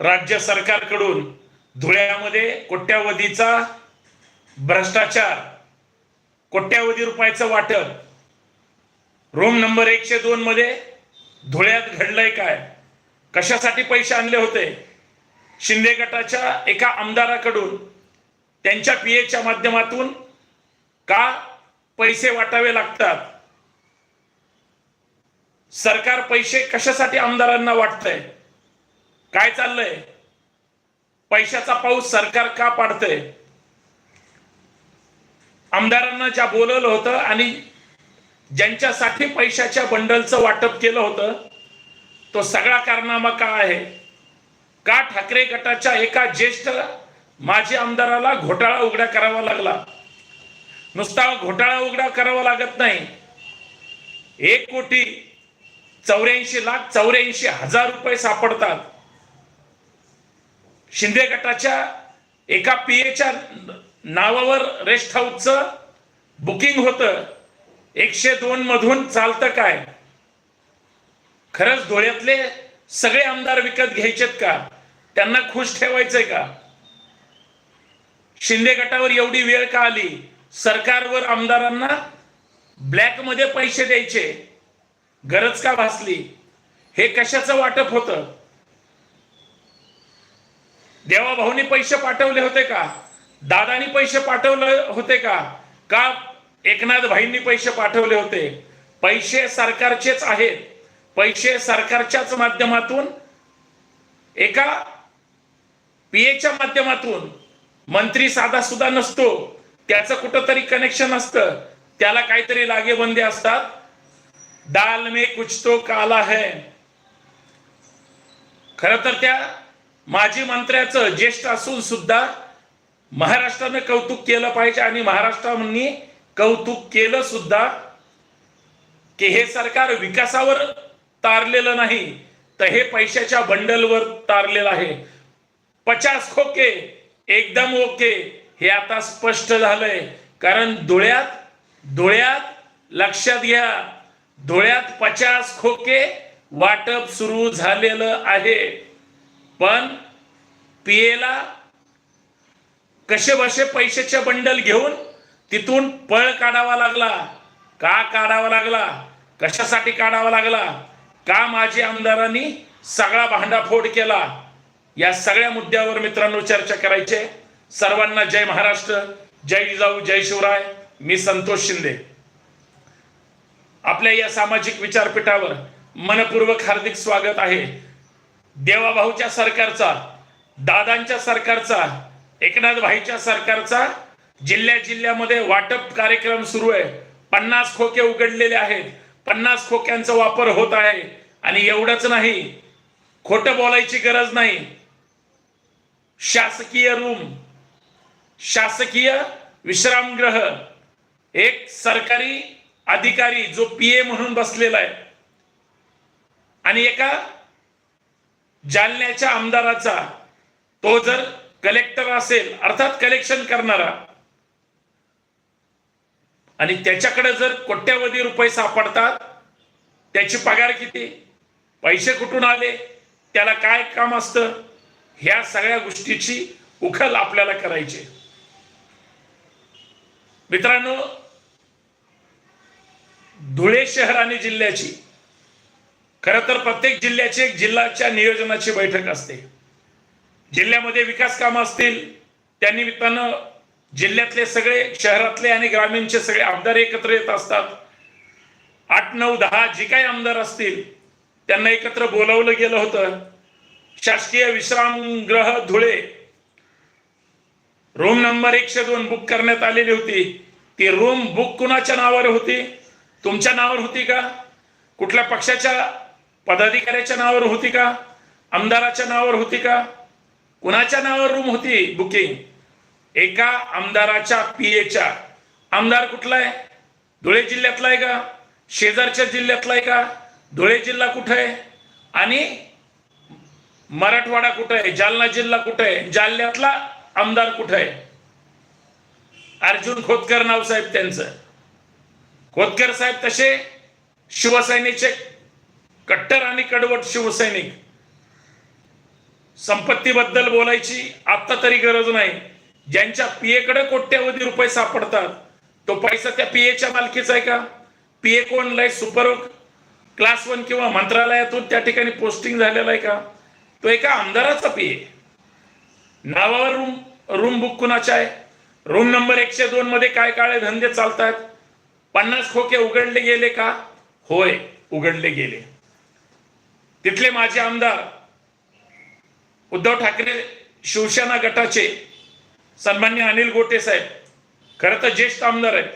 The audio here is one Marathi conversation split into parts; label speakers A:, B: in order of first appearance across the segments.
A: राज्य सरकारकडून धुळ्यामध्ये कोट्यावधीचा भ्रष्टाचार कोट्यावधी रुपयाचं वाटप रूम नंबर एकशे दोन मध्ये धुळ्यात घडलंय काय? कशासाठी पैसे आणले होते? शिंदे गटाच्या एका आमदाराकडून त्यांच्या पीएच्या माध्यमातून का पैसे वाटावे लागतात? सरकार पैसे कशासाठी आमदारांना वाटतंय? काय चाललंय? पैशाचा पाऊस सरकार का पाडतंय? आमदारांना ज्या बोलवलं होतं आणि ज्यांच्यासाठी पैशाच्या बंडलचं वाटप केलं होतं तो सगळा कारनामा का आहे? का ठाकरे गटाच्या एका ज्येष्ठ माजी आमदाराला घोटाळा उघडा करावा लागला? नुसता घोटाळा उघडा करावा लागत नाही. एक कोटी चौऱ्याऐंशी लाख चौऱ्याऐंशी हजार रुपये सापडतात. शिंदे गटाच्या एका पीएच्या नावावर रेस्ट हाऊसचं बुकिंग होतं. एकशे दोन मधून चालतं काय? खरंच धुळ्यातले सगळे आमदार विकत घ्यायचेत का? त्यांना खुश ठेवायचंय का? शिंदे गटावर एवढी वेळ का आली? सरकारवर आमदारांना ब्लॅकमध्ये पैसे द्यायचे. गरज का भासली? हे कशाचं वाटप होतं? देवाभाऊनी पैसे पाठवले होते का? दादानी पैसे पाठवले होते का? का एकनाथ भाईंनी पैसे पाठवले होते? पैसे सरकारचेच आहेत. पैसे सरकारच्याच माध्यमातून एका पीएच्या माध्यमातून मंत्री साधा सुद्धा नसतो. त्याचं कुठंतरी कनेक्शन असतं. त्याला काहीतरी लागेबंदे असतात. दाल मे कुछ तो काला है. खर तर त्या माजी मंत्र्याचं ज्येष्ठ असून सुद्धा महाराष्ट्रानं कौतुक केलं पाहिजे आणि महाराष्ट्रांनी कौतुक केलं सुद्धा की हे सरकार विकासावर तारलेलं नाही तर हे पैशाच्या बंडलवर तारलेलं आहे. पचास खोके एकदम ओके हे आता स्पष्ट झालंय. कारण धुळ्यात धुळ्यात लक्षात घ्या धुळ्यात पचास खोके वाटप सुरू झालेलं आहे. पण पिएला कसे बसे पैशाचे बंडल घेऊन तिथून पळ काढावा लागला. का काढावा लागला? कशासाठी काढावा लागला? का माजी आमदारांनी सगळा भांडाफोड केला? या सगळ्या मुद्द्यावर मित्रांनो चर्चा करायचे. सर्वांना जय महाराष्ट्र. जय जिजाऊ जय शिवराय. मी संतोष शिंदे. आपल्या या सामाजिक विचारपीठावर मनपूर्वक हार्दिक स्वागत आहे. देवाभाऊच्या सरकारचा दादांच्या सरकारचा एकनाथ भाईच्या सरकारचा जिल्ह्या जिल्ह्यामध्ये वाटप कार्यक्रम सुरू आहे. पन्नास खोके उघडलेले आहेत. पन्नास खोक्यांचा वापर होत आहे. आणि एवढंच नाही खोटं बोलायची गरज नाही. शासकीय रूम शासकीय विश्रामगृह एक सरकारी अधिकारी जो पी ए म्हणून बसलेला आहे. आणि एका जालन्याच्या आमदाराचा तो जर कलेक्टर असेल अर्थात कलेक्शन करणारा आणि त्याच्याकडे जर कोट्यावधी रुपये सापडतात त्याची पगार किती? पैसे कुठून आले? त्याला काय काम असतं? ह्या सगळ्या गोष्टीची उखल आपल्याला करायची मित्रांनो धुळे शहर आणि जिल्ह्याची खर तर प्रत्येक जिल्ह्याची एक जिल्ह्याच्या नियोजनाची बैठक असते. जिल्ह्यामध्ये विकास कामं असतील त्या निमित्तानं जिल्ह्यातले सगळे शहरातले आणि ग्रामीणचे सगळे आमदार एकत्र येत असतात. आठ नऊ दहा जे काही आमदार असतील त्यांना एकत्र बोलावलं गेलं होतं. शासकीय विश्रामगृह धुळे रूम नंबर एकशे दोन बुक करण्यात आलेली होती. ती रूम बुक कुणाच्या नावावर होती? तुमच्या नावावर होती का? कुठल्या पक्षाच्या पदाधिकाऱ्याच्या नावावर होती का? आमदाराच्या नावावर होती का? कुणाच्या नावावर रूम होती बुकिंग? एका आमदाराच्या पीएच्या. आमदार कुठला आहे? धुळे जिल्ह्यातला आहे का? शेजारच्या जिल्ह्यातला आहे का? धुळे जिल्हा कुठं आहे? आणि मराठवाडा कुठं आहे? जालना जिल्हा कुठं आहे? जालन्यातला आमदार कुठं आहे? अर्जुन खोतकर नाव साहेब त्यांचं. खोतकर साहेब तसे शिवसेनेचे कट्टर आणि कडवट शिवसैनिक. संपत्तीबद्दल बोलायची आत्ता तरी गरज नाही. ज्यांच्या पीएकडे कोट्यवधी रुपये सापडतात तो पैसा त्या पीएच्या मालकीचा आहे का? पीए कोण? लय सुपर क्लास वन किंवा मंत्रालयातून त्या ठिकाणी पोस्टिंग झालेला आहे का? तो एका आमदाराचा पीए. नावावर रूम रूम बुक कुणाच्या आहे? रूम नंबर एकशे दोन मध्ये काय काळे धंदे चालतात? पन्नास खोके उघडले गेले का? होय उघडले गेले. तिथले माजी आमदार उद्धव ठाकरे शिवसेना गटाचे सन्मान्य अनिल गोटे साहेब खरं तर ज्येष्ठ आमदार आहेत.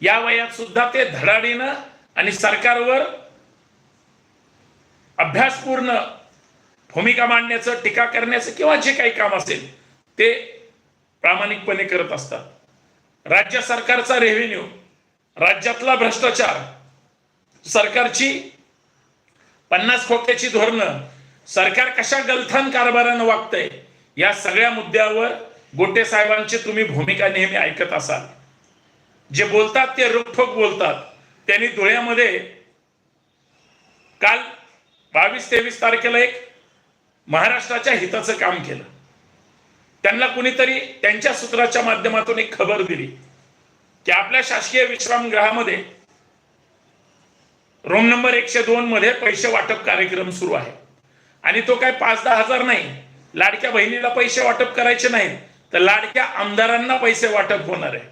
A: या वयात सुद्धा ते धडाडीनं आणि सरकारवर अभ्यासपूर्ण भूमिका मांडण्याचं टीका करण्याचं किंवा जे काही काम असेल ते प्रामाणिकपणे करत असतात. राज्य सरकारचा रेव्हेन्यू राज्यातला भ्रष्टाचार सरकारची पन्नास खोक्याची धोरणं सरकार कशा गलथान कारभारानं वागतंय या सगळ्या मुद्द्यावर गोटे साहेबांची तुम्ही भूमिका नेहमी ऐकत असाल. जे बोलतात ते रोखोक बोलतात. त्यांनी धुळ्यामध्ये काल बावीस तेवीस तारखेला एक महाराष्ट्राच्या हिताचं काम केलं. त्यांना कुणीतरी त्यांच्या सूत्राच्या माध्यमातून एक खबर दिली की आपल्या शासकीय विश्रामगृहामध्ये रूम नंबर एकशे दोन मध्ये पैसे वाटप कार्यक्रम सुरू आहे. आणि तो काय पाच दहा हजार नाही. लाडक्या बहिणीला पैसे वाटप करायचे नाहीत. तर लाडक्या आमदारांना पैसे वाटप होणार आहे.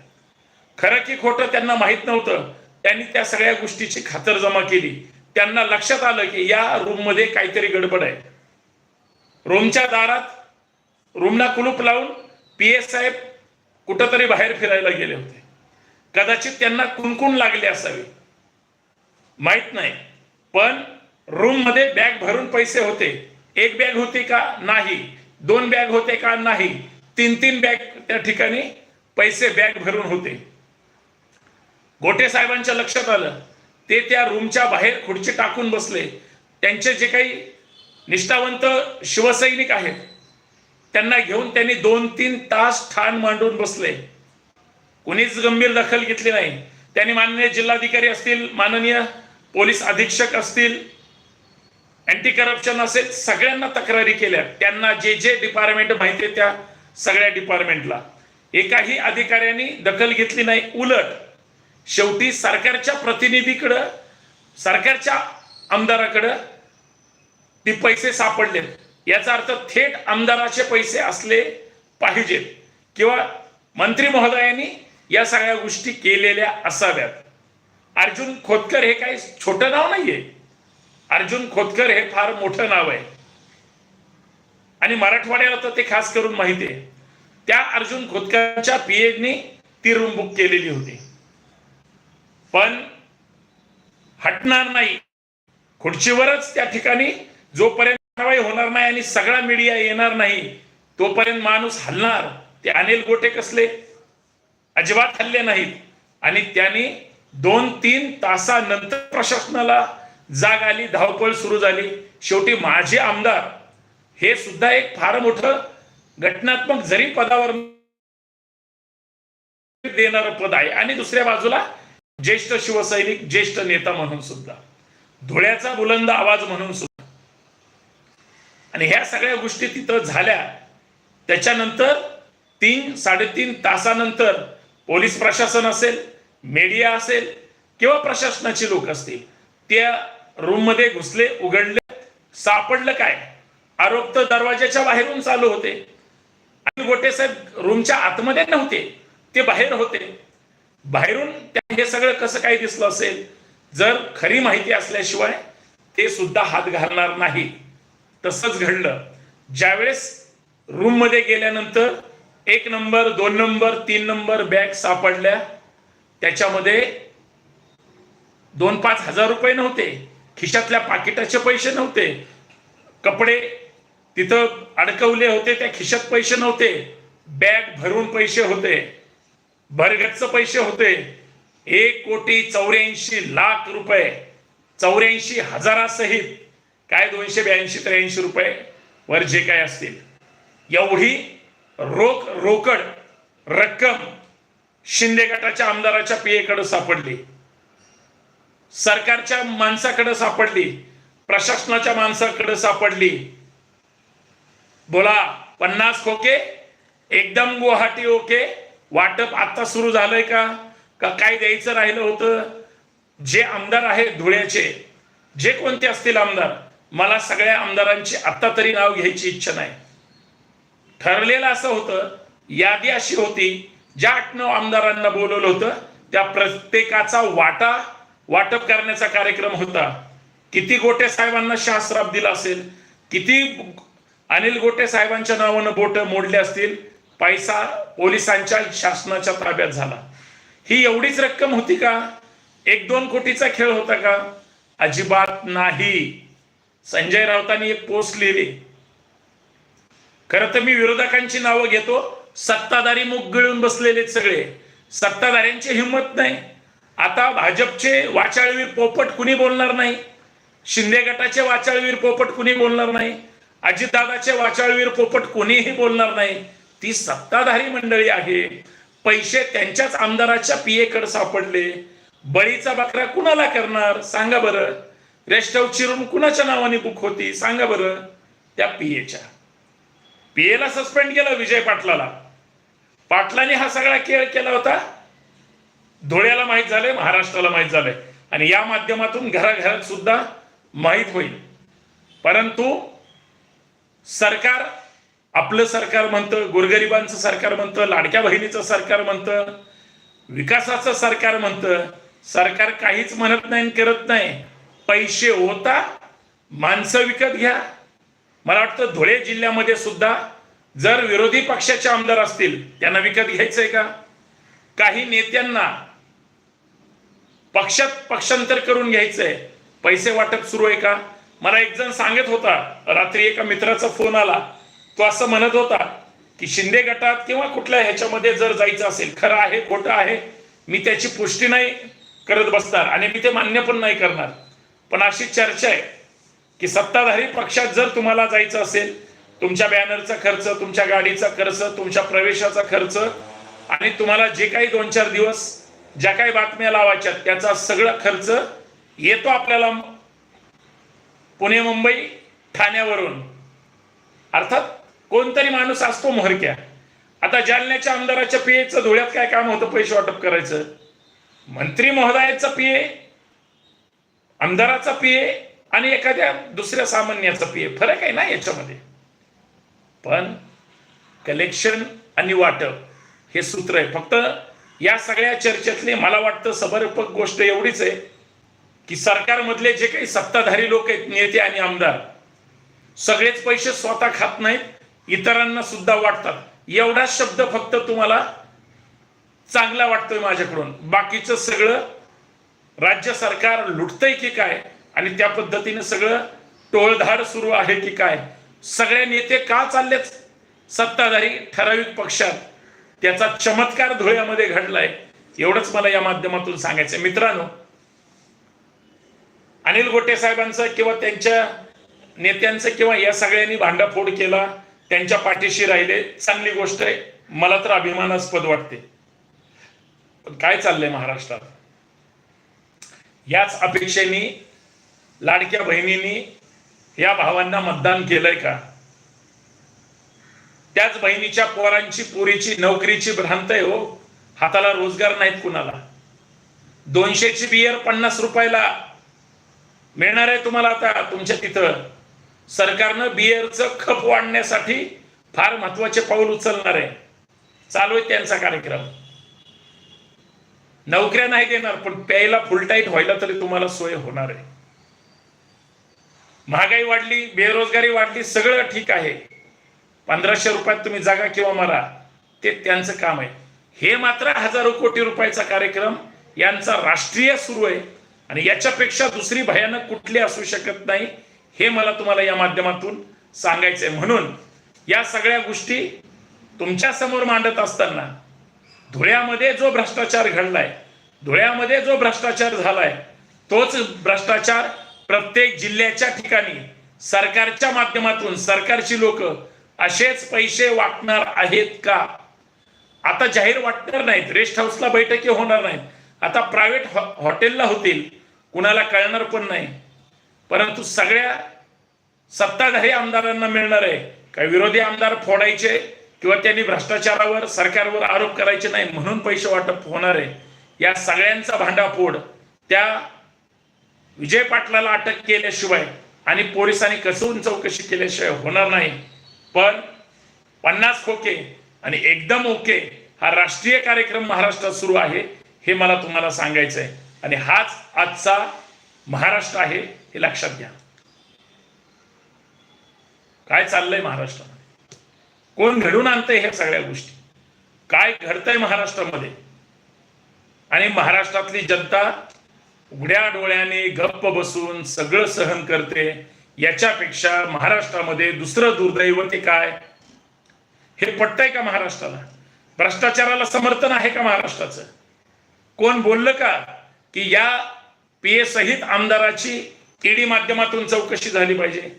A: खरं की खोटं त्यांना माहीत नव्हतं. त्यांनी त्या सगळ्या गोष्टीची खातरजमा केली. त्यांना लक्षात आलं की या रूममध्ये काहीतरी गडबड आहे. रूमच्या दारात रूमला कुलूप लावून पी एस साहेब कुठंतरी बाहेर फिरायला गेले होते. कदाचित त्यांना कुणकुण लागले असावे. माहीत नाही. पण रूममध्ये बॅग भरून पैसे होते. एक बॅग होती का? नाही. दोन बॅग होते का? नाही. तीन तीन बॅग त्या ठिकाणी पैसे बॅग भरून होते. गोटे साहेबांच्या लक्षात आलं. ते त्या रूमच्या बाहेर खुर्ची टाकून बसले. त्यांचे जे काही निष्ठावंत शिवसैनिक आहेत त्यांना घेऊन त्यांनी दोन तीन तास ठाण मांडून बसले. कुणीच गंभीर दखल घेतली नाही. त्यांनी माननीय जिल्हाधिकारी असतील माननीय पोलीस अधीक्षक असतील अँटी करप्शन असेल सगळ्यांना तक्रारी केल्या. त्यांना जे जे डिपार्टमेंट माहिती आहे त्या सगळ्या डिपार्टमेंटला एकाही अधिकाऱ्यांनी दखल घेतली नाही. उलट शेवटी सरकारच्या प्रतिनिधीकडं सरकारच्या आमदाराकडं ती पैसे सापडले याचा अर्थ थेट आमदाराचे पैसे असले पाहिजेत. किंवा मंत्री महोदयांनी या सगळ्या गोष्टी केलेल्या असाव्यात. अर्जुन खोतकर हे काही छोटं नाव नाहीये. अर्जुन खोतकर हे फार मोठं नाव आहे. आणि मराठवाड्याला तर ते खास करून माहिती आहे. त्या अर्जुन खोतकरच्या पीएडनी ती रूम बुक केलेली होती. पण हटणार नाही. खुर्चीवरच त्या ठिकाणी जोपर्यंत कारवाई होणार नाही आणि सगळा मीडिया येणार नाही तोपर्यंत माणूस हलणार. ते अनिल गोटे कसले? अजिबात हल्ले नाहीत. आणि त्यांनी दोन तीन तासानंतर प्रशासनाला जाग आली धावपळ सुरू झाली. शेवटी माझे आमदार हे सुद्धा एक फार मोठं घटनात्मक जरी पदावर देणार पद आहे. आणि दुसऱ्या बाजूला ज्येष्ठ शिवसैनिक ज्येष्ठ नेता म्हणून सुद्धा. धुळ्याचा बुलंद आवाज म्हणून सुद्धा. आणि ह्या सगळ्या गोष्टी तिथं झाल्या. त्याच्यानंतर तीन साडेतीन तासानंतर पोलीस प्रशासन असेल मीडिया असेल किंवा प्रशासनाचे लोक असतील त्या रूममध्ये घुसले उघडले सापडलं काय? आरोप तर दरवाजाच्या बाहेरून चालू होते. आणि गोटे साहेब रूमच्या आतमध्ये नव्हते ते बाहेर होते. बाहेरून त्या हे सगळं कसं काय दिसलं असेल? जर खरी माहिती असल्याशिवाय ते सुद्धा हात घालणार नाही तसंच घडलं. ज्यावेळेस रूममध्ये गेल्यानंतर एक नंबर दोन नंबर तीन नंबर बॅग सापडल्या त्याच्यामध्ये दोन पाच हजार रुपये नव्हते. खिशातल्या पाकिटाचे पैसे नव्हते. कपडे तिथं अडकवले होते त्या खिशात पैसे नव्हते. बॅग भरून पैसे होते. भरगच्च पैसे होते. एक कोटी चौऱ्याऐंशी लाख रुपये. चौऱ्याऐंशी हजारासहित. काय दोनशे ब्याऐंशी त्र्याऐंशी रुपये? वर जे काय असतील. एवढी रोख रोकड रक्कम शिंदे गटाच्या आमदाराच्या पीएकडे सापडली. सरकारच्या माणसाकडे सापडली. प्रशासनाच्या माणसाकडे सापडली. बोला पन्नास खोके? एकदम गुवाहाटी ओके? वाटप आता सुरू झालंय का? का काय द्यायचं राहिलं होतं? जे आमदार आहेत धुळ्याचे जे कोणते असतील आमदार मला सगळ्या आमदारांची आता तरी नाव घ्यायची इच्छा नाही. ठरलेलं असं होतं यादी अशी होती ज्या आठ नऊ आमदारांना बोलवलं होतं त्या प्रत्येकाचा वाटा वाटप करण्याचा कार्यक्रम होता. किती गोटे साहेबांना शास्त्राप दिला असेल किती अनिल गोटे साहेबांच्या नावानं बोट मोडले असतील पैसा पोलिसांच्या शासनाच्या ताब्यात झाला. ही एवढीच रक्कम होती का? एक दोन कोटीचा खेळ होता का? अजिबात नाही. संजय राऊतांनी एक पोस्ट लिहिली. खरं तर मी विरोधकांची नावं घेतो सत्ताधारी मुख गिळून बसलेले सगळे. सत्ताधाऱ्यांची हिंमत नाही. आता भाजपचे वाचाळवीर पोपट कुणी बोलणार नाही? शिंदे गटाचे वाचाळवीर पोपट कुणी बोलणार नाही? अजितदादाचे वाचाळवीर पोपट कुणीही बोलणार नाही? ती सत्ताधारी मंडळी आहे. पैसे त्यांच्याच आमदाराच्या पीएकडे सापडले. बळीचा बकरा कुणाला करणार? सांगा बरं. रेस्ट चिरून कुणाच्या नावाने बुक होती? सांगा बरं. त्या पीएच्या. पीएला सस्पेंड केलं विजय पाटलाला. पाटलांनी हा सगळा खेळ केला होता. धुळ्याला माहीत झालंय महाराष्ट्राला माहीत झालंय. आणि या माध्यमातून घराघरात सुद्धा माहीत होईल. परंतु सरकार आपलं सरकार म्हणतं गोरगरिबांचं सरकार म्हणतं लाडक्या बहिणीचं सरकार म्हणतं विकासाचं सरकार म्हणतं सरकार काहीच म्हणत नाही आणि करत नाही. पैसे होता माणसं विकत घ्या. मला वाटतं धुळे जिल्ह्यामध्ये सुद्धा जर विरोधी पक्षाचे आमदार असतील त्यांना विकत घ्यायचंय का? काही नेत्यांना पक्षात पक्षांतर करून घ्यायचंय. पैसे वाटप सुरू आहे का? मला एक जण सांगत होता रात्री एका मित्राचा फोन आला. तो असं म्हणत होता की शिंदे गटात किंवा कुठल्या ह्याच्यामध्ये जर जायचं असेल खरं आहे खोटं आहे मी त्याची पुष्टी नाही करत बसणार आणि मी ते मान्य पण नाही करणार. पण अशी चर्चा आहे की सत्ताधारी पक्षात जर तुम्हाला जायचं असेल तुमच्या बॅनरचा खर्च तुमच्या गाडीचा खर्च तुमच्या प्रवेशाचा खर्च आणि तुम्हाला जे काही दोन चार दिवस ज्या काही बातम्या लावायच्या त्याचा सगळा खर्च येतो आपल्याला पुणे मुंबई ठाण्यावरून. अर्थात कोणतरी माणूस असतो मोहरक्या. आता जालन्याच्या आमदाराच्या पियेचं धुळ्यात काय काम होतं पैसे वाटप करायचं? मंत्री महोदयाचा पिये आमदाराचा पिये आणि एखाद्या दुसऱ्या सामान्याचा पिये फरक आहे ना याच्यामध्ये? पण कलेक्शन आणि वाटप हे सूत्र आहे. फक्त या सगळ्या चर्चेतली मला वाटतं समर्पक गोष्ट एवढीच आहे की सरकारमधले जे काही सत्ताधारी लोक आहेत नेते आणि आमदार सगळेच पैसे स्वतः खात नाहीत इतरांना सुद्धा वाटतात. एवढा शब्द फक्त तुम्हाला चांगला वाटतोय माझ्याकडून. बाकीचं सगळं राज्य सरकार लुटतंय की काय? आणि त्या पद्धतीने सगळं टोळधाड सुरू आहे की काय? सगळे नेते का चाललेत? सत्ताधारी ठराविक पक्षात त्याचा चमत्कार धुळ्यामध्ये घडलाय. एवढंच मला या माध्यमातून सांगायचं मित्रांनो अनिल गोटे साहेबांचं किंवा त्यांच्या नेत्यांचं किंवा या सगळ्यांनी भांडाफोड केला त्यांच्या पाठीशी राहिले चांगली गोष्ट आहे. मला तर अभिमानास्पद वाटते. पण काय चाललंय महाराष्ट्रात? याच अपेक्षेने लाडक्या बहिणींनी या भावांना मतदान केलंय का? त्याच बहिणीच्या पोरांची पोरीची नोकरीची भ्रांत आहे हो. हाताला रोजगार नाहीत कुणाला. दोनशेची बियर पन्नास रुपयाला मिळणार आहे तुम्हाला आता तुमच्या तिथं. सरकारनं बियरचं खप वाढण्यासाठी फार महत्त्वाचे पाऊल उचलणार आहे. चालू आहे त्यांचा कार्यक्रम. नोकऱ्या नाही देणार पण प्यायला फुलटाईट व्हायला तरी तुम्हाला सोय होणार आहे. महागाई वाढली बेरोजगारी वाढली सगळं ठीक आहे. पंधराशे रुपयात तुम्ही जागा किंवा मरा ते त्यांचं काम आहे. हे मात्र हजारो कोटी रुपयाचा कार्यक्रम यांचा राष्ट्रीय सुरू आहे. आणि याच्यापेक्षा दुसरी भयानक कुठली असू शकत नाही हे मला तुम्हाला या माध्यमातून सांगायचंय. म्हणून या सगळ्या गोष्टी तुमच्यासमोर मांडत असताना धुळ्यामध्ये जो भ्रष्टाचार घडलाय धुळ्यामध्ये जो भ्रष्टाचार झालाय तोच भ्रष्टाचार प्रत्येक जिल्ह्याच्या ठिकाणी सरकारच्या माध्यमातून सरकारची लोक असेच पैसे वाटणार आहेत का? आता जाहीर वाटणार नाहीत. रेस्ट हाऊसला बैठकी होणार नाहीत. आता प्रायव्हेट हॉटेलला होतील. कुणाला कळणार पण नाही. परंतु सगळ्या सत्ताधारी आमदारांना मिळणार आहे. काही विरोधी आमदार फोडायचे किंवा त्यांनी भ्रष्टाचारावर सरकारवर आरोप करायचे नाही म्हणून पैसे वाटप होणार आहे. या सगळ्यांचा भांडाफोड त्या विजय पाटलाला अटक केल्याशिवाय आणि पोलिसांनी कसून चौकशी केल्याशिवाय होणार नाही. पण पन्नास खोके आणि एकदम ओके हा राष्ट्रीय कार्यक्रम महाराष्ट्रात सुरू आहे हे मला तुम्हाला सांगायचं आहे आणि हाच आजचा महाराष्ट्र आहे हे लक्षात घ्या. काय चाललंय महाराष्ट्रामध्ये? कोण घडून आणतंय ह्या सगळ्या गोष्टी? काय घडतंय महाराष्ट्रामध्ये? आणि महाराष्ट्रातली जनता उघड्या डोळ्याने गप्प बसून सगळं सहन करते. याच्यापेक्षा महाराष्ट्रामध्ये दुसरं दुर्दैव ते काय? हे पटतंय का महाराष्ट्राला? भ्रष्टाचाराला समर्थन आहे का महाराष्ट्राचं? कोण बोललं का की या पीए सहित आमदाराची ईडी माध्यमातून चौकशी झाली पाहिजे?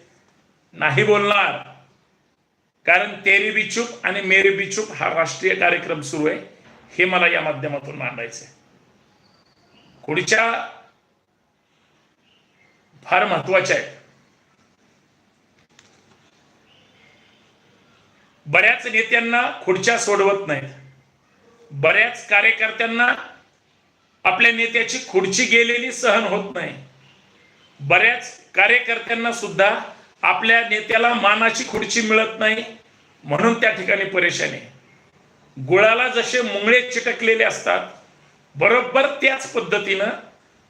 A: नाही बोलणार. कारण तेरी बी आणि मेरी बी हा राष्ट्रीय कार्यक्रम सुरू आहे. हे मला या माध्यमातून मांडायचं आहे पुढच्या फार महत्त्वाच्या आहेत. बऱ्याच नेत्यांना खुर्च्या सोडवत नाहीत. बऱ्याच कार्यकर्त्यांना आपल्या नेत्याची खुर्ची गेलेली सहन होत नाही. बऱ्याच कार्यकर्त्यांना सुद्धा आपल्या नेत्याला मानाची खुर्ची मिळत नाही म्हणून त्या ठिकाणी परेशानी गुळाला जसे मुंगळे चिटकलेले असतात बरोबर त्याच पद्धतीनं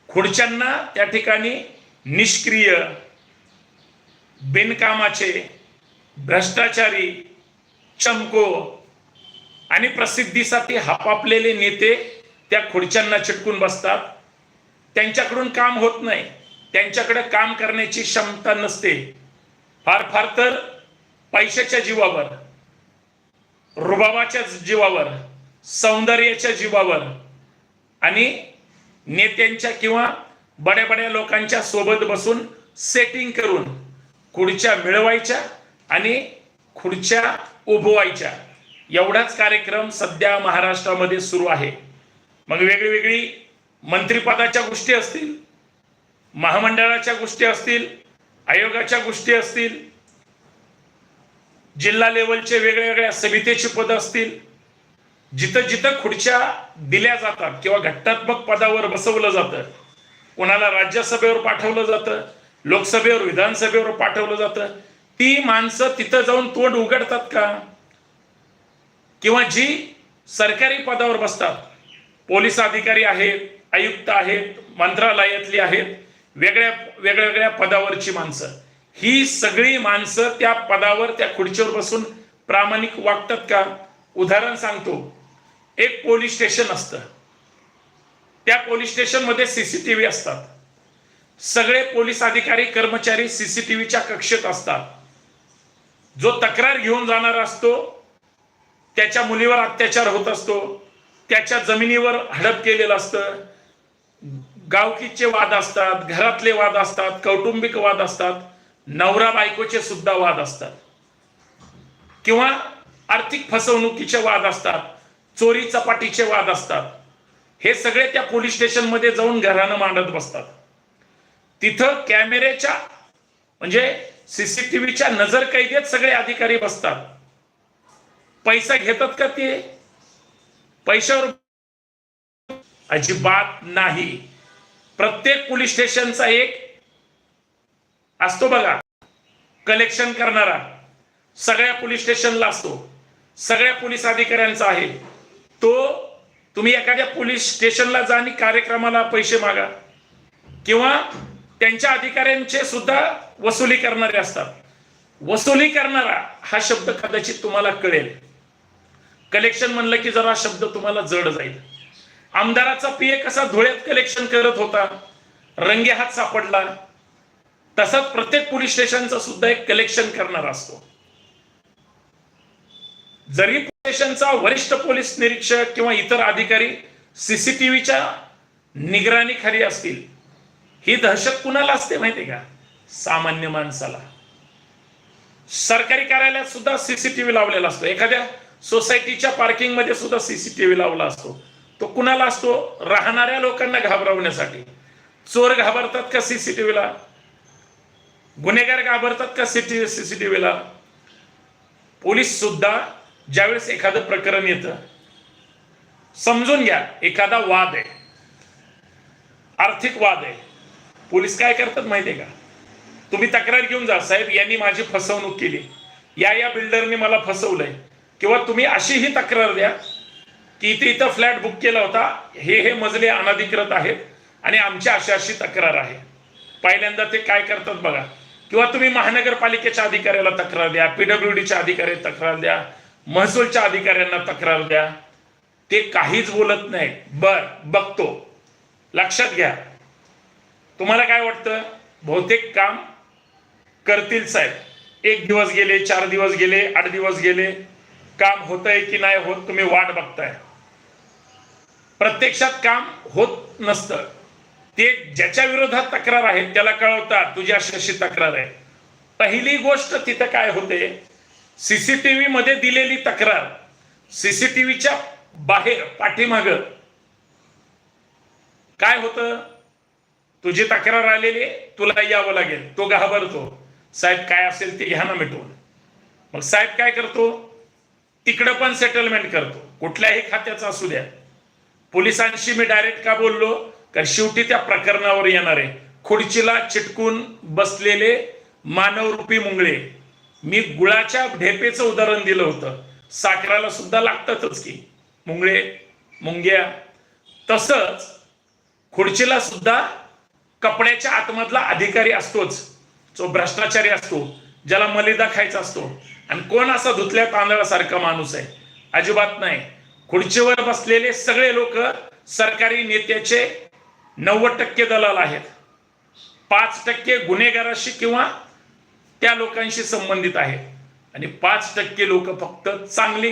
A: खुर्च्यांना त्या ठिकाणी निष्क्रिय बिनकामाचे भ्रष्टाचारी चमको आणि प्रसिद्धीसाठी हापापलेले नेते त्या खुर्च्यांना चिटकून बसतात. त्यांच्याकडून काम होत नाही. त्यांच्याकडे काम करण्याची क्षमता नसते. फार फार तर पैशाच्या जीवावर रुबाबाच्या जीवावर सौंदर्याच्या जीवावर आणि नेत्यांच्या किंवा बड्या बड्या लोकांच्या सोबत बसून सेटिंग करून खुर्च्या मिळवायच्या आणि खुर्च्या उभवायच्या. एवढाच कार्यक्रम सध्या महाराष्ट्रामध्ये सुरू आहे. मग वेगळी वेगळी मंत्रिपदाच्या गोष्टी असतील महामंडळाच्या गोष्टी असतील आयोगाच्या गोष्टी असतील जिल्हा लेवलचे वेगळ्या वेगळ्या समितीची पदं असतील जिथं जिथं खुर्च्या दिल्या जातात किंवा घटनात्मक पदावर बसवलं जातं कोणाला राज्यसभेवर पाठवलं जातं लोकसभेवर विधानसभेवर पाठवलं जातं ती माणसं तिथं जाऊन तोंड उघडतात का? किंवा जी सरकारी पदावर बसतात पोलीस अधिकारी आहेत आयुक्त आहेत मंत्रालयातली आहेत वेगळ्या वेगळ्या वेगळ्या पदावरची माणसं. ही सगळी माणसं त्या पदावर त्या खुर्चीवर बसून प्रामाणिक वागतात का? उदाहरण सांगतो. एक पोलीस स्टेशन असतं. त्या पोलीस स्टेशनमध्ये सीसीटीव्ही असतात. सगळे पोलीस अधिकारी कर्मचारी सीसीटीव्हीच्या कक्षेत असतात. जो तक्रार घेऊन जाणार असतो त्याच्या मुलीवर अत्याचार होत असतो त्याच्या जमिनीवर हडप केलेलं असतं. गावकीचे वाद असतात घरातले वाद असतात कौटुंबिक वाद असतात नवरा बायकोचे सुद्धा वाद असतात. किंवा आर्थिक फसवणुकीचे वाद असतात चोरी चपाटीचे वाद असतात. हे सगळे त्या पोलीस स्टेशनमध्ये जाऊन घरानं मांडत बसतात. तिथं कॅमेऱ्याच्या म्हणजे सीसीटीव्हीच्या नजर कैदेत सगळे अधिकारी बसतात. पैसा घेतात का ते? पैशावर अजिबात नाही. प्रत्येक पोलीस स्टेशनचा एक असतो बघा कलेक्शन करणारा. सगळ्या पोलीस स्टेशनला असतो. सगळ्या पोलीस अधिकाऱ्यांचा आहे. तो तुम्ही एखाद्या पोलीस स्टेशनला जा आणि कार्यक्रमाला पैसे मागा. किंवा त्यांच्या अधिकाऱ्यांचे सुद्धा वसुली करणारे असतात. वसुली करणारा हा शब्द कदाचित तुम्हाला कळेल. कलेक्शन म्हणलं की जरा शब्द तुम्हाला जड जाईल. आमदाराचा पीए कसा धुळ्यात कलेक्शन करत होता रंगे हात सापडला तसाच प्रत्येक पोलीस स्टेशनचा सुद्धा एक कलेक्शन करणारा असतो. जरी स्टेशनचा वरिष्ठ पोलीस निरीक्षक किंवा इतर अधिकारी सीसीटीव्हीच्या निगराणीखाली असतील. ही दहशत कुणाला असते माहिती का? सामान्य माणसाला. सरकारी कार्यालयात सुद्धा सीसीटीव्ही लावलेला असतो. एखाद्या सोसायटीच्या पार्किंगमध्ये सुद्धा सीसीटीव्ही लावला असतो. तो कुणाला असतो? राहणाऱ्या लोकांना घाबरवण्यासाठी. चोर घाबरतात का सीसीटीव्हीला? गुन्हेगार घाबरतात का सीसीटीव्हीला? पोलीस सुद्धा ज्यावेळेस एखादं प्रकरण येतं समजून घ्या एखादा वाद आहे. आर्थिक वाद आहे. पोलीस काय करतात माहितीये का? तुम्ही तक्रार घेऊन जा साहेब यांनी माझी फसवणूक केली. या या बिल्डरने मला फसवलंय. किंवा तुम्ही अशी ही तक्रार द्या की इथे इथं फ्लॅट बुक केला होता हे हे मजले अनधिकृत आहेत आणि आमची अशी अशी तक्रार आहे. पहिल्यांदा ते काय करतात बघा. किंवा तुम्ही महानगरपालिकेच्या अधिकाऱ्याला तक्रार द्या पीडब्ल्यूडीच्या अधिकाऱ्याला तक्रार द्या महसूलच्या अधिकाऱ्यांना तक्रार द्या. ते काहीच बोलत नाही बर बघतो. लक्षात घ्या. तुम्हाला काय वाटतं? बहुतेक काम करतील साहेब. एक दिवस गेले चार दिवस गेले आठ दिवस गेले. काम होतंय की नाही होत तुम्ही वाट बघताय. प्रत्यक्षात काम होत नसतं. ते ज्याच्या विरोधात तक्रार आहे त्याला कळवतात. तुझी अशी तक्रार आहे. पहिली गोष्ट तिथं काय होते? सीसीटीव्ही मध्ये दिलेली तक्रार सीसीटीव्हीच्या बाहेर पाठीमाग. काय होतं? तुझी तक्रार आलेली आहे, तुला यावं लागेल. तो घाबरतो. साहेब काय असेल ते घ्या ना मिटवून मग साहेब काय करतो? तिकडं पण सेटलमेंट करतो. कुठल्याही खात्याचा असू द्या. पोलिसांशी मी डायरेक्ट का बोललो? कारण शेवटी त्या प्रकरणावर येणार. आहे खुर्चीला चिटकून बसलेले मानवरूपी मुंगळे. मी गुळाच्या ढेपेचं उदाहरण दिलं होतं. साखराला सुद्धा लागतातच की. मुंगळे मुंग्या. तसंच खुर्चीला सुद्धा कपड्याच्या आतमधला अधिकारी असतोच. जो भ्रष्टाचारी असतो ज्याला मलिदा खायचा असतो. आणि कोण असा धुतल्या तांदळासारखा माणूस आहे? अजिबात नाही. खुर्चीवर बसलेले सगळे लोक सरकारी नेत्याचे नव्वद टक्के दलाल आहेत. पाच टक्के गुन्हेगाराशी किंवा त्या लोकांशी संबंधित आहे. आणि पाच टक्के लोक फक्त चांगली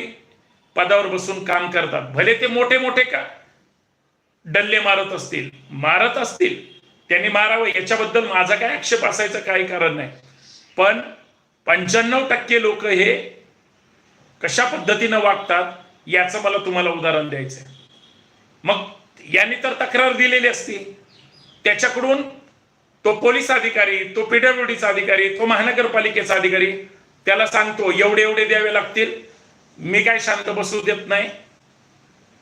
A: पदावर बसून काम करतात. भले ते मोठे मोठे का? डल्ले मारत असतील मारत असतील त्यांनी मारावं याच्याबद्दल माझा काय आक्षेप असायचं काही कारण नाही. पण पंच्याण्णव टक्के लोक हे कशा पद्धतीनं वागतात याचं मला तुम्हाला उदाहरण द्यायचं मग यांनी तर तक्रार दिलेली असती. त्याच्याकडून तो पोलीस अधिकारी तो पीडब्ल्यूडीचा अधिकारी तो महानगरपालिकेचा अधिकारी त्याला सांगतो एवढे एवढे द्यावे लागतील. मी काय शांत बसू देत नाही.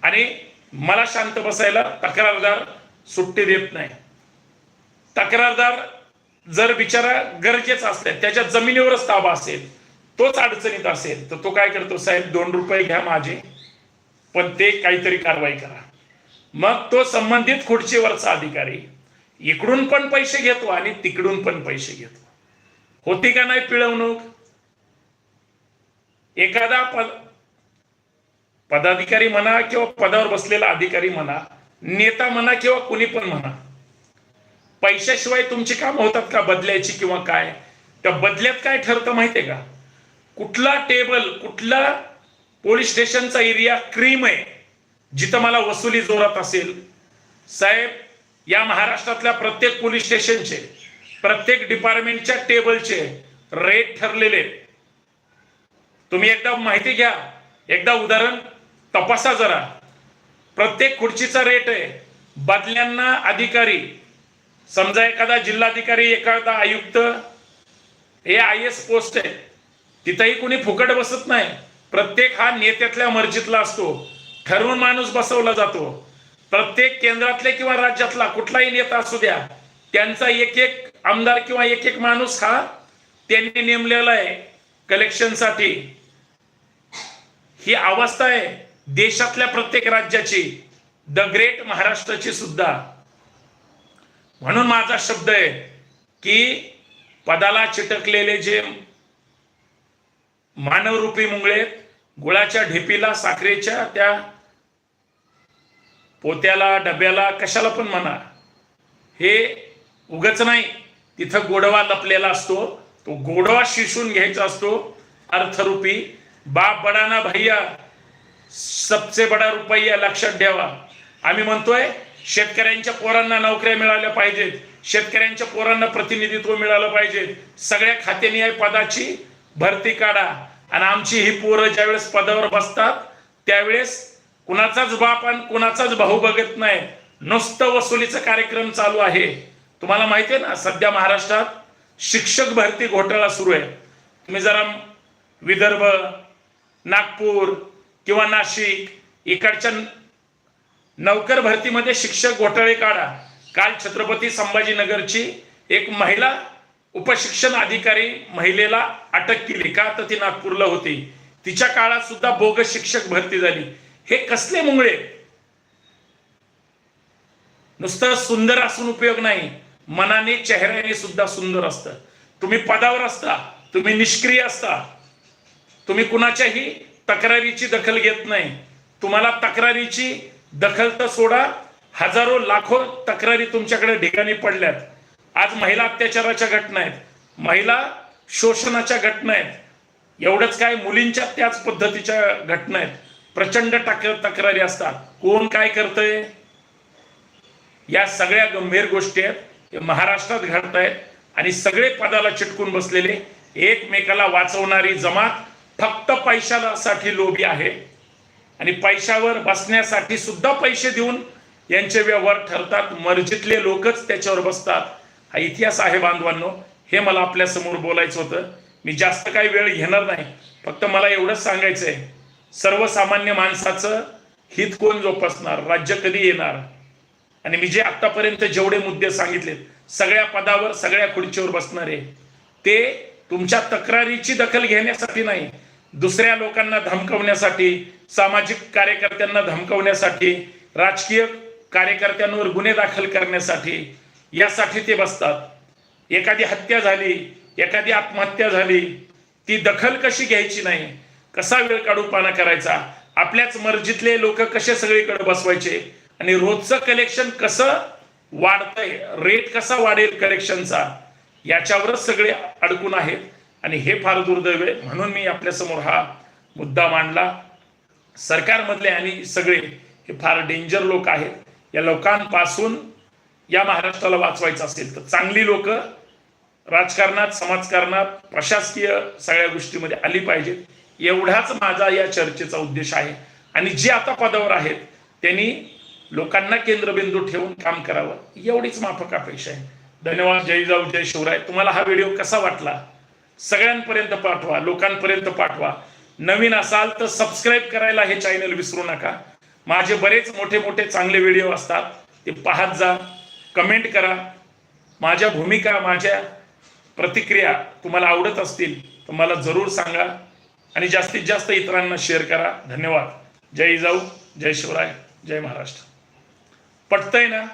A: आणि मला शांत बसायला तक्रारदार सुट्टी देत नाही. तक्रारदार जर बिचारा गरजेचा असल्या त्याच्या जमिनीवरच ताबा असेल तोच अडचणीत असेल तर तो काय करतो साहेब दोन रुपये घ्या माझे पण ते काहीतरी कारवाई करा. मग तो संबंधित खुर्चीवरचा अधिकारी इकडून पण पैसे घेतो आणि तिकडून पण पैसे घेतो. होती का नाही पिळवणूक? एखादा पद पदाधिकारी म्हणा किंवा पदावर बसलेला अधिकारी म्हणा नेता म्हणा किंवा कुणी पण म्हणा पैशाशिवाय तुमची काम होतात का? बदल्याची किंवा काय? त्या बदल्यात काय ठरतं माहितीये का? कुठला टेबल कुठला पोलीस स्टेशनचा एरिया क्रीम आहे जिथं मला वसुली जोरात असेल? साहेब या महाराष्ट्रातल्या प्रत्येक पोलीस स्टेशनचे प्रत्येक डिपार्टमेंटच्या टेबलचे रेट ठरलेले. तुम्ही एकदा माहिती घ्या एकदा उदाहरण तपासा जरा. प्रत्येक खुर्चीचा रेट आहे. बदल्यांना अधिकारी समजा एखादा जिल्हाधिकारी एखादा आयुक्त हे आय एस पोस्ट आहे. तिथंही कुणी फुकट बसत नाही. प्रत्येक हा नेत्यातल्या मर्जीतला असतो. ठरवून माणूस बसवला जातो. प्रत्येक केंद्रातले किंवा राज्यातला कुठलाही नेता असू द्या त्यांचा एक एक आमदार किंवा एक एक माणूस हा त्यांनी नेमलेला आहे कलेक्शनसाठी ही अवस्था आहे देशातल्या प्रत्येक राज्याची द ग्रेट महाराष्ट्राची सुद्धा. म्हणून माझा शब्द आहे की पदाला चिटकलेले जे मानवरूपी मुंगळे गुळाच्या ढेपीला साखरेच्या त्या पोत्याला डब्याला कशाला पण म्हणा. हे उगच नाही. तिथं गोडवा लपलेला असतो. तो गोडवा शिशून घ्यायचा असतो. अर्थरूपी बाप बडाना भैया सबसे बडा रुपया लक्षात ठेवा. आम्ही म्हणतोय शेतकऱ्यांच्या पोरांना नोकऱ्या मिळाल्या पाहिजेत. शेतकऱ्यांच्या पोरांना प्रतिनिधित्व मिळालं पाहिजे. सगळ्या खातेनिहाय पदाची भरती काढा. आणि आमची ही पोरं ज्यावेळेस पदावर बसतात त्यावेळेस कुणाचाच बाप आणि कुणाचाच भाऊ बघत नाही. नुसतं वसुलीचा कार्यक्रम चालू आहे. तुम्हाला माहिती आहे ना सध्या महाराष्ट्रात शिक्षक भरती घोटाळा सुरू आहे. तुम्ही जरा विदर्भ नागपूर किंवा नाशिक इकडच्या नौकर भरतीमध्ये शिक्षक घोटाळे काढा. काल छत्रपती संभाजीनगरची एक महिला उपशिक्षण अधिकारी महिलेला अटक केली. का तर ती नागपूरला होती. तिच्या काळात सुद्धा बोगस शिक्षक भरती झाली. हे कसले मुंगळे? नुसतं सुंदर असून उपयोग नाही. मनाने चेहऱ्याने सुद्धा सुंदर असतं. तुम्ही पदावर असता तुम्ही निष्क्रिय असता. तुम्ही कुणाच्याही तक्रारीची दखल घेत नाही. तुम्हाला तक्रारीची दखल तर सोडा. हजारो लाखो तक्रारी तुमच्याकडे ठिकाणी पडल्यात. आज महिला अत्याचाराच्या घटना आहेत. महिला शोषणाच्या घटना आहेत. एवढंच काय मुलींच्या त्याच पद्धतीच्या घटना आहेत. प्रचंड तक तक्रारी असतात. कोण काय करतंय? या सगळ्या गंभीर गोष्टी आहेत. महाराष्ट्रात घडत आहेत आणि सगळे पदाला चिटकून बसलेले एकमेकाला वाचवणारी जमात फक्त पैशासाठी लोभी आहे. आणि पैशावर बसण्यासाठी सुद्धा पैसे देऊन यांचे व्यवहार ठरतात. मर्जीतले लोकच त्याच्यावर बसतात. हा इतिहास आहे बांधवांनो. हे मला आपल्यासमोर बोलायचं होतं. मी जास्त काही वेळ घेणार नाही. फक्त मला एवढंच सांगायचं आहे सर्वसामान्य माणसाचं हित कोण जोपासणार? राज्य कधी येणार? आणि मी जे आतापर्यंत जेवढे मुद्दे सांगितलेत सगळ्या पदावर सगळ्या खुर्चीवर बसणारे ते तुमच्या तक्रारीची दखल घेण्यासाठी नाही दुसऱ्या लोकांना धमकवण्यासाठी सामाजिक कार्यकर्त्यांना धमकवण्यासाठी राजकीय कार्यकर्त्यांवर गुन्हे दाखल करण्यासाठी यासाठी ते बसतात. एखादी हत्या झाली एखादी आत्महत्या झाली ती दखल कशी घ्यायची नाही? कसा वेळ काढूपाना करायचा? आपल्याच मर्जीतले लोक कसे सगळीकडे बसवायचे? आणि रोजचं कलेक्शन कसं वाढतंय? रेट कसा वाढेल कलेक्शनचा याच्यावरच सगळे अडकून आहेत. आणि हे फार दुर्दैव आहे. म्हणून मी आपल्यासमोर हा मुद्दा मांडला. सरकारमधले आणि सगळे हे फार डेंजर लोक आहेत. या लोकांपासून या महाराष्ट्राला वाचवायचं असेल तर चांगली लोक राजकारणात समाजकारणात प्रशासकीय सगळ्या गोष्टीमध्ये आली पाहिजेत. एवढाच माझा या चर्चेचा उद्देश आहे. आणि जे आता पदावर आहेत त्यांनी लोकांना केंद्रबिंदू ठेवून काम करावं एवढीच माफक अपेक्षा आहे. धन्यवाद जय जाऊ जय शिवराय. तुम्हाला हा व्हिडिओ कसा वाटला? सगळ्यांपर्यंत पाठवा लोकांपर्यंत पाठवा. नवीन असाल तर सबस्क्राईब करायला हे चॅनल विसरू नका. माझे बरेच मोठे मोठे चांगले व्हिडिओ असतात ते पाहत जा कमेंट करा. माझ्या भूमिका माझ्या प्रतिक्रिया तुम्हाला आवडत असतील तर मला जरूर सांगा. आणि जास्तीत जास्त इतरांना शेअर करा. धन्यवाद. जय जाऊ जय शिवराय जय महाराष्ट्र. पटतंय ना?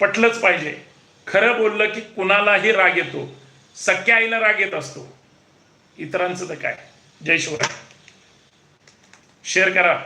A: पटलंच पाहिजे. खरं बोललं की कुणालाही राग येतो. सख्या आईला राग येत असतो. इतरांचं तर काय? जय शिवराय. शेअर करा.